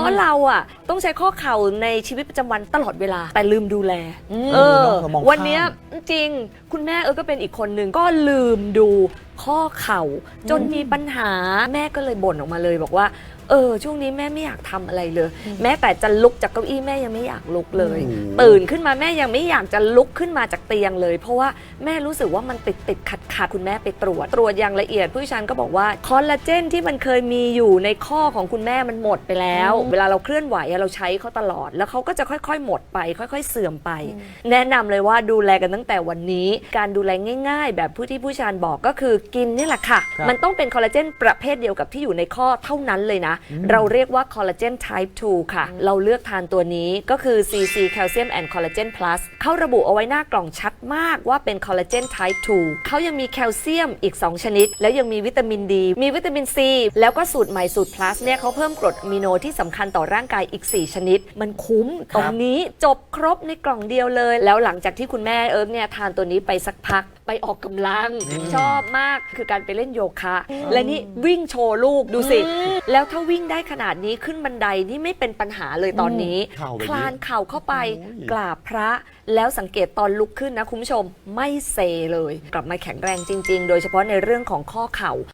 ราะเราอะต้องใช้ข้อเข่าในชีวิตประจำวันตลอดเวลา แต่ลืมดูแล เออเรามองข้าม วันเนี้ยจริง คุณแม่เออก็เป็นอีกคนหนึ่งก็ลืมดูข้อเข่า จนมีปัญหาแม่ก็เลยบ่นออกมาเลย บอกว่า เออ ช่วงนี้แม่ไม่อยากทำอะไรเลย แม้แต่จะลุกจากเก้าอี้แม่ยังไม่อยากลุกเลยโอ้โหตื่นขึ้นมาแม่ยังไม่อยากจะลุกขึ้นมาจากเตียงเลย เพราะว่าแม่รู้สึกว่ามันติดติดขัด ขัดคุณแม่ไปตรวจ ตรวจอย่างละเอียดผู้เชี่ยวชาญก็บอกว่าคอลลาเจนที่มันเคยมีอยู่ในข้อของคุณแม่มันหมดไปแล้ว เวลาเราเคลื่อนไหวอะเราใช้เขาตลอด แล้วเขาก็จะค่อยๆ หมดไป ค่อย ๆ เสื่อมไป แนะนำเลยว่าดูแลกันตั้งแต่วันนี้ การดูแลง่าย ๆ แบบผู้ที่ผู้เชี่ยวชาญบอกก็คือกินนี่แหละค่ะครับมันต้องเป็นคอลลาเจนประเภทเดียวกับที่อยู่ในข้อเท่านั้นเลยนะ เราเรียกว่าคอลลาเจน type 2 ค่ะ เราเลือกทานตัวนี้ก็คือ CC Calcium and Collagen Plus เขาระบุเอาไว้หน้ากล่องชัดมากว่าเป็นคอลลาเจน type 2 เขายังมีแคลเซียมอีก 2 ชนิด แล้วยังมีวิตามินดี มีวิตามินซี แล้วก็สูตรใหม่สูตร plus เนี่ยเขาเพิ่มกรดอะมิโนที่สำคัญต่อร่างกายอีก 4 ชนิด มันคุ้มตรงนี้จบครบในกล่องเดียวเลย แล้วหลังจากที่คุณแม่เอิร์กเนี่ยทานตัวนี้ไปสักพักไปออกกำลังชอบมากคือการไปเล่นโยคะ และนี่วิ่งโชว์ลูกดูสิ แล้วถ้าวิ่งได้ขนาดนี้ขึ้นบันไดนี่ไม่เป็นปัญหาเลยตอนนี้เข่าแบบนี้คลานเข่าเข้าไปโอ้ยกราบพระ แล้วสังเกตตอนลุกขึ้นนะคุณผู้ชมไม่เซเลย กลับมาแข็งแรงจริง ๆ โดยเฉพาะในเรื่องของข้อเข่า